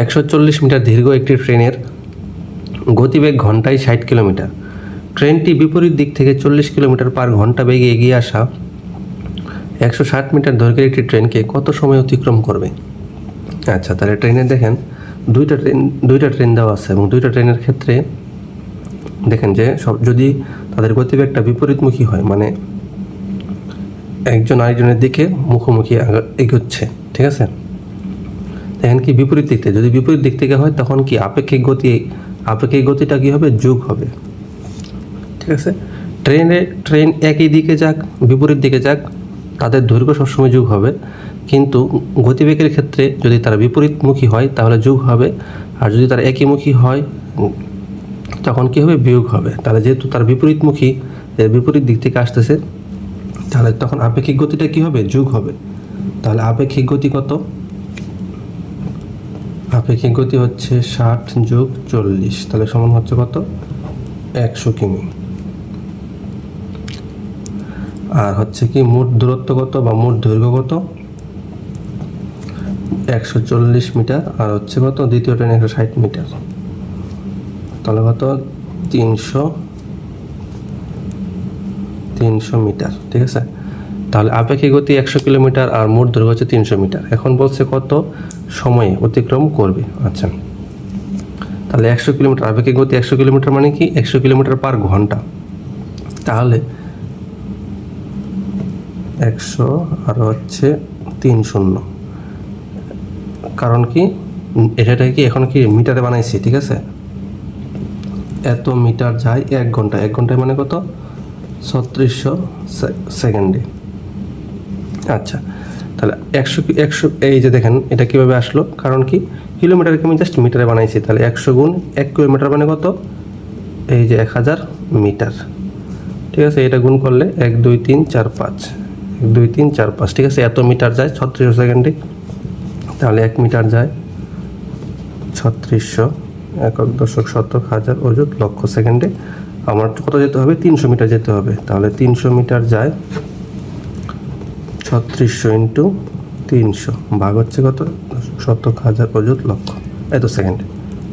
একশো চল্লিশ মিটার দীর্ঘ একটি ট্রেনের গতিবেগ ঘন্টায় ষাট কিলোমিটার। ট্রেনটি বিপরীত দিক থেকে চল্লিশ কিলোমিটার পার ঘণ্টা বেগে এগিয়ে আসা একশো ষাট মিটার দৈর্ঘ্যের একটি ট্রেনকে কত সময় অতিক্রম করবে? আচ্ছা তাহলে ট্রেনে দেখেন, দুইটা ট্রেন দুইটা ট্রেন দেওয়া আছে এবং দুইটা ট্রেনের ক্ষেত্রে দেখেন যে সব, যদি তাদের গতিবেগটা বিপরীতমুখী হয় মানে একজন আরেকজনের দিকে মুখোমুখি এগোচ্ছে, ঠিক আছে? দেখেন কি বিপরীত দিক থেকে। যদি বিপরীত দিক থেকে হয়, তখন কি আপেক্ষিক গতি, আপেক্ষিক গতিটা কি হবে? যোগ হবে। ঠিক আছে? ট্রেনে, ট্রেন একই দিকে যাক, বিপরীত দিকে যাক, তাদের দৈর্ঘ্য সবসময় যোগ হবে। কিন্তু গতিবেগের ক্ষেত্রে যদি তারা বিপরীতমুখী হয়, তাহলে যোগ হবে। আর যদি তারা একইমুখী হয়, তখন কি হবে? বিয়োগ হবে। তাহলে যেহেতু তার বিপরীতমুখী, এর বিপরীত দিক থেকে আসতেছে, তাহলে তখন আপেক্ষিক গতিটা কি হবে? যোগ হবে। তাহলে আপেক্ষিক গতি কত? আপেক্ষিক গতি হচ্ছে ষাট যোগ চল্লিশ। তাহলে সমান হচ্ছে কত? একশো কিমি। আর হচ্ছে কি, মোট দূরত্ব কত বা মোট দৈর্ঘ্য কত? একশো চল্লিশ মিটার। আর হচ্ছে কত? দ্বিতীয় ট্রেন একশো ষাট মিটার। তাহলে কত? তিনশো তিনশো মিটার। ঠিক আছে? তাহলে আপেক্ষিক গতি একশো কিলোমিটার আর মোট দৈর্ঘ্য হচ্ছে তিনশো মিটার। এখন বলছে কত সময়ে অতিক্রম করবে? আচ্ছা। তাহলে একশো কিলোমিটার, আপেক্ষিক গতি একশো কিলোমিটার মানে কি? একশো কিলোমিটার পার ঘণ্টা। তাহলে একশো আর হচ্ছে তিন শূন্য। কারণ কি? এটাটা কি এখন কি মিটারে বানাইছি, ঠিক আছে? এত মিটার যায় এক ঘণ্টা এক ঘন্টায় মানে কত? ছত্রিশশো সেকেন্ডে। আচ্ছা তাহলে একশো একশো, এই যে দেখেন, এটা কীভাবে আসলো? কারণ কি, কিলোমিটারকে আমি জাস্ট মিটারে বানাইছি, তাহলে একশো গুণ এক কিলোমিটার মানে কত? এই যে এক হাজার মিটার। ঠিক আছে, এটা গুণ করলে এক, দুই, তিন, চার, পাঁচ। এক, দুই, তিন, চার, পাঁচ। ঠিক আছে, এত মিটার যায়, ছত্রিশশো সেকেন্ডে। তাহলে এক মিটার যায় ছত্রিশশো, একক দশক শতক হাজার অযুত লক্ষ সেকেন্ডে। আমার কত যেতে হবে? তিনশো মিটার যেতে হবে। তাহলে তিনশো মিটার যায় ছত্রিশশো ইন্টু তিনশো। ভাগ হচ্ছে কত? শতক হাজার অযুত লক্ষ। এত সেকেন্ডে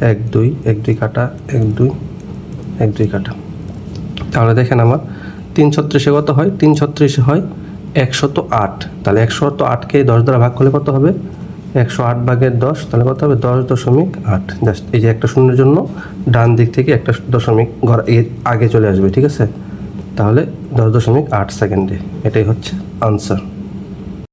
এক, দুই এক, দুই কাটা, এক, দুই এক, দুই কাটা। তাহলে দেখেন আমার, তিন ছত্রিশে কত হয়? তিন ছত্রিশে হয় একশত আট। তাহলে একশত আটকে দশ দ্বারা ভাগ করলে কত হবে? একশো আট ভাগের দশ, তাহলে কত হবে? দশ দশমিক আট। জাস্ট এই যে একটা শূন্যের জন্য ডান দিক থেকে একটা দশমিক ঘর আগে চলে আসবে, ঠিক আছে? তাহলে দশ দশমিক আট সেকেন্ডে। এটাই হচ্ছে আনসার